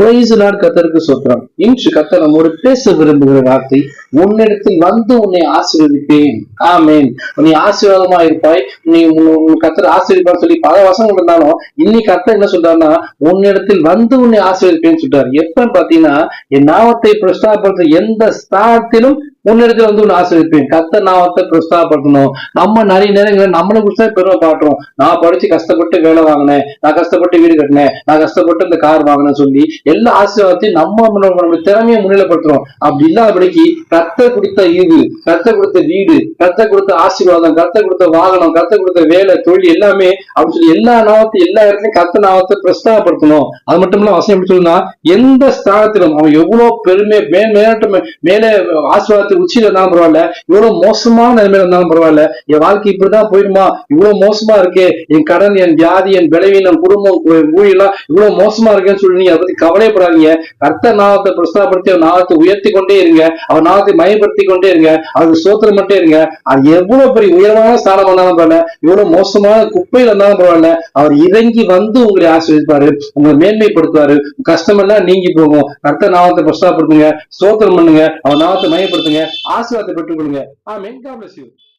கத்தருக்கு சொத்திரம். இன்று கத்தர் நம்மோடு பேச விரும்புகிற வார்த்தை உன்னிடத்தில் வந்து உன்னை ஆசீர்வதிப்பேன். ஆமேன். நீ ஆசீர்வாதமா இருப்பாய். நீ உன் கத்தர் ஆசீர்வாதம் சொல்லி பல வசங்கள் இருந்தாலும் இன்னைக்கு கத்தர் என்ன சொல்றாருன்னா உன்னிடத்தில் வந்து உன்னை ஆசீர்வதிப்பேன்னு சொல்றாரு. எப்பன்னு பாத்தீங்கன்னா என் நாமத்தை பிரஸ்தாபடுத்த எந்த ஸ்தானத்திலும் உன்னிடத்துல வந்து ஒன்று ஆசீர்வதிப்பேன் கத்த நாமத்தை பிரஸ்தாபடுத்தணும் நம்ம நிறைய நேரங்களில் நம்மளை குறிச்சா பெருமை பாட்டுறோம் நான் படிச்சு கஷ்டப்பட்டு வேலை வாங்கினேன். நான் கஷ்டப்பட்டு வீடு கட்டினேன். நான் கஷ்டப்பட்டு இந்த கார் வாங்கினேன் சொல்லி எல்லா ஆசீர்வாதத்தையும் நம்ம நம்ம திறமையை முன்னிலைப்படுத்துறோம். அப்படி இல்லாதபடிக்கு கத்த கொடுத்த இது கத்த கொடுத்த வீடு கத்த கொடுத்த ஆசீர்வாதம் கத்த கொடுத்த வாகனம் கத்த கொடுத்த வேலை தொழில் எல்லாமே அப்படின்னு சொல்லி எல்லா நாமத்தையும் எல்லா இடத்துலயும் கத்த நாமத்தை பிரஸ்தாபடுத்தணும் அது மட்டும் இல்லாமல் அவசியம் எப்படி சொல்லுன்னா எந்த ஸ்தானத்திலும் அவன் எவ்வளவு பெருமை மே மேலாட்ட மேலே ஆசீர்வாதத்தை உச்சியில இருந்தாலும் பரவாயில்ல. இவ்வளவு மோசமான நிலைமையில இருந்தாலும் பரவாயில்ல. என் வாழ்க்கை இப்படிதான் போயிடுமா? இவ்வளவு மோசமா இருக்கே. என் கடன் என் வியாதி என் விளைவினம் குடும்பம் ஊழியெல்லாம் இவ்வளவு மோசமா இருக்கேன்னு சொல்லி நீங்க அதை பத்தி கவலைப்படாதீங்க கர்த்த நாகத்தை பிரஸ்தாபடுத்தி அவர் நாகத்தை உயர்த்தி கொண்டே இருங்க. அவர் நாகத்தை மயப்படுத்தி கொண்டே இருங்க. அது சோத்திரம் மட்டும் இருங்க. அது எவ்வளவு பெரிய உயரமான ஸ்தானம் இருந்தாலும் பரவாயில்ல. இவ்வளவு மோசமான குப்பையில இருந்தாலும் பரவாயில்ல. அவர் இறங்கி வந்து உங்களை ஆசிரியப்பாரு உங்களை மேன்மைப்படுத்துவாரு. கஷ்டமெல்லாம் நீங்கி போகும். கர்த்த நாமத்தை பிரஸ்தாபடுத்துங்க சோத்திரம் பண்ணுங்க. அவர் நாமத்தை மயப்படுத்துங்க. ஆசீர்வாதத்தை பெற்றுக்கொள்ளுங்க. ஆமென். God bless you